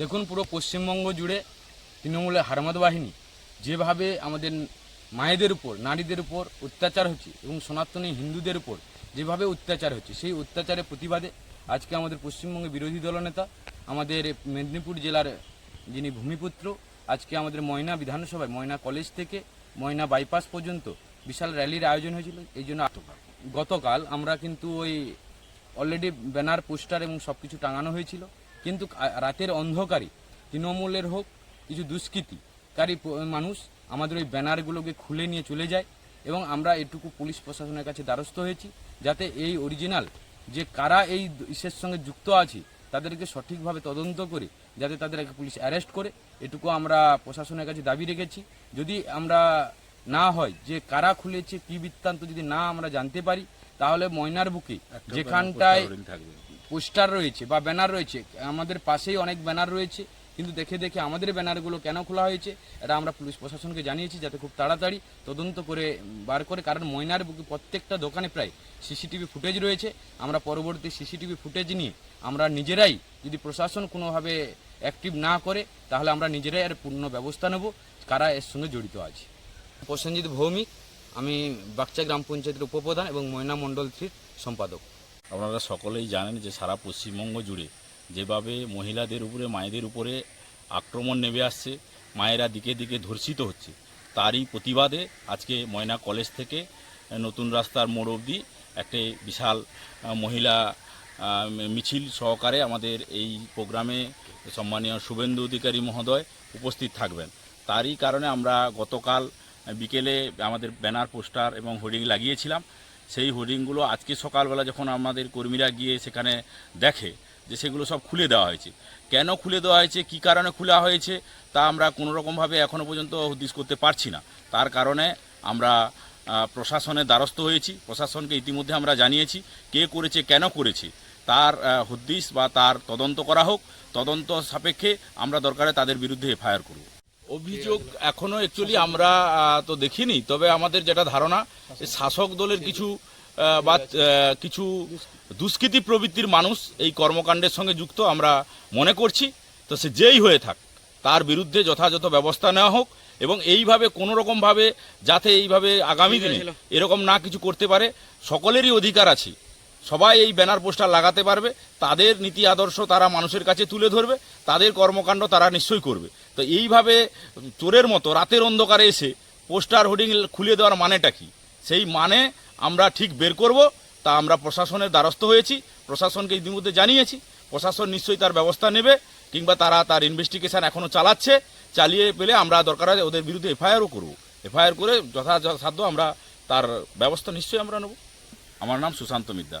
দেখুন পুরো পশ্চিমবঙ্গ জুড়ে তৃণমূলের হারমাদ বাহিনী যেভাবে আমাদের মায়েদের উপর, নারীদের উপর অত্যাচার হচ্ছে এবং সনাতনী হিন্দুদের উপর যেভাবে অত্যাচার হচ্ছে, সেই অত্যাচারের প্রতিবাদে আজকে আমাদের পশ্চিমবঙ্গের বিরোধী দলনেতা আমাদের মেদিনীপুর জেলার যিনি ভূমিপুত্র, আজকে আমাদের ময়না বিধানসভায়, ময়না কলেজ থেকে ময়না বাইপাস পর্যন্ত বিশাল র্যালির আয়োজন হয়েছিল। এই জন্য গতকাল আমরা কিন্তু ওই অলরেডি ব্যানার, পোস্টার এবং সব কিছু টাঙানো হয়েছিল। কিন্তু রাতের অন্ধকারে তৃণমূলের হোক কিছু দুষ্কৃতিকারী মানুষ আমাদের ওই ব্যানারগুলোকে খুলে নিয়ে চলে যায় এবং আমরা এটুকু পুলিশ প্রশাসনের কাছে দ্বারস্থ হয়েছি যাতে এই অরিজিনাল যে কারা এই ইসের সঙ্গে যুক্ত আছে তাদেরকে সঠিকভাবে তদন্ত করে যাতে তাদেরকে পুলিশ অ্যারেস্ট করে এটুকু আমরা প্রশাসনের কাছে দাবি রেখেছি। যদি আমরা না হয় যে কারা খুলেছে কি বৃত্তান্ত যদি না আমরা জানতে পারি তাহলে ময়নার বুকে যেখানটায় পোস্টার রয়েছে বা ব্যানার রয়েছে, আমাদের পাশেই অনেক ব্যানার রয়েছে, কিন্তু দেখে দেখে আমাদের ব্যানারগুলো কেন খোলা হয়েছে, এটা আমরা পুলিশ প্রশাসনকে জানিয়েছি যাতে খুব তাড়াতাড়ি তদন্ত করে বার করে, কারণ ময়নার বুকে প্রত্যেকটা দোকানে প্রায় সিসিটিভি ফুটেজ রয়েছে, আমরা পরবর্তী সিসিটিভি ফুটেজ নিয়ে আমরা নিজেরাই যদি প্রশাসন কোনোভাবে অ্যাক্টিভ না করে, তাহলে আমরা নিজেরাই এর পূর্ণ ব্যবস্থা নেব, কারা এর সঙ্গে জড়িত আছে। প্রসেনজিৎ ভৌমিক, আমি বাগচা গ্রাম পঞ্চায়েতের উপপ্রধান এবং ময়না মণ্ডল থ্রির সম্পাদক। আপনারা সকলেই জানেন যে সারা পশ্চিমবঙ্গ জুড়ে যেভাবে মহিলাদের উপরে, মায়েদের উপরে আক্রমণ নেমে আসছে, মায়েরা দিকে দিকে ধর্ষিত হচ্ছে, তারই প্রতিবাদে আজকে ময়না কলেজ থেকে নতুন রাস্তার মোড় অবধি একটি বিশাল মহিলা মিছিল সহকারে আমাদের এই প্রোগ্রামে সম্মানীয় শুভেন্দু অধিকারী মহোদয় উপস্থিত থাকবেন। তারই কারণে আমরা গতকাল বিকেলে আমাদের ব্যানার, পোস্টার এবং হোর্ডিং লাগিয়েছিলাম। সেই হোর্ডিংগুলো আজকে সকালবেলা যখন আমাদের কর্মীরা গিয়ে সেখানে দেখে যে সেগুলো সব খুলে দেওয়া হয়েছে। কেন খুলে দেওয়া হয়েছে? কী কারণে খোলা হয়েছে? তা আমরা কোনো রকমভাবে এখনও পর্যন্ত হদিস করতে পারছি না। তার কারণে আমরা প্রশাসনের দ্বারস্থ হয়েছি। প্রশাসনকে ইতিমধ্যে আমরা জানিয়েছি কে করেছে, কেন করেছে। তার হদিস বা তার তদন্ত করা হোক। তদন্ত সাপেক্ষে আমরা দরকারে তাদের বিরুদ্ধে এফআইআর করব। অভিযোগ এখনও অ্যাকচুয়ালি আমরা তো দেখিনি। তবে আমাদের যেটা ধারণা শাসক দলের কিছু বা কিছু দুষ্কৃতি প্রবৃত্তির মানুষ এই কর্মকাণ্ডের সঙ্গে যুক্ত আমরা মনে করছি। তো সে যেই হয়ে থাক তার বিরুদ্ধে যথাযথ ব্যবস্থা নেওয়া হোক এবং এইভাবে কোনো রকমভাবে যাতে এইভাবে আগামী দিনে এরকম না কিছু করতে পারে সকলেরই অধিকার আছে। সবাই এই ব্যানার পোস্টার লাগাতে পারবে তাদের নীতি আদর্শ তারা মানুষের কাছে তুলে ধরবে তাদের কর্মকাণ্ড তারা নিশ্চয়ই করবে। তো এইভাবে চোরের মতো রাতের অন্ধকারে এসে পোস্টার হোর্ডিং খুলে দেওয়ার মানেটা কি? সেই মানে আমরা ঠিক বের করব, তা আমরা প্রশাসনের দ্বারস্থ হয়েছি, প্রশাসনকে ইতিমধ্যে জানিয়েছি, প্রশাসন নিশ্চয়ই তার ব্যবস্থা নেবে, কিংবা তারা তার ইনভেস্টিগেশন এখনও চালাচ্ছে, চালিয়ে পেলে আমরা দরকার হয় ওদের বিরুদ্ধে এফআইআরও করব। এফআইআর করে যথাসাধ্য আমরা তার ব্যবস্থা নিশ্চয়ই আমরা নেব। আমার নাম সুশান্ত মিদ্যা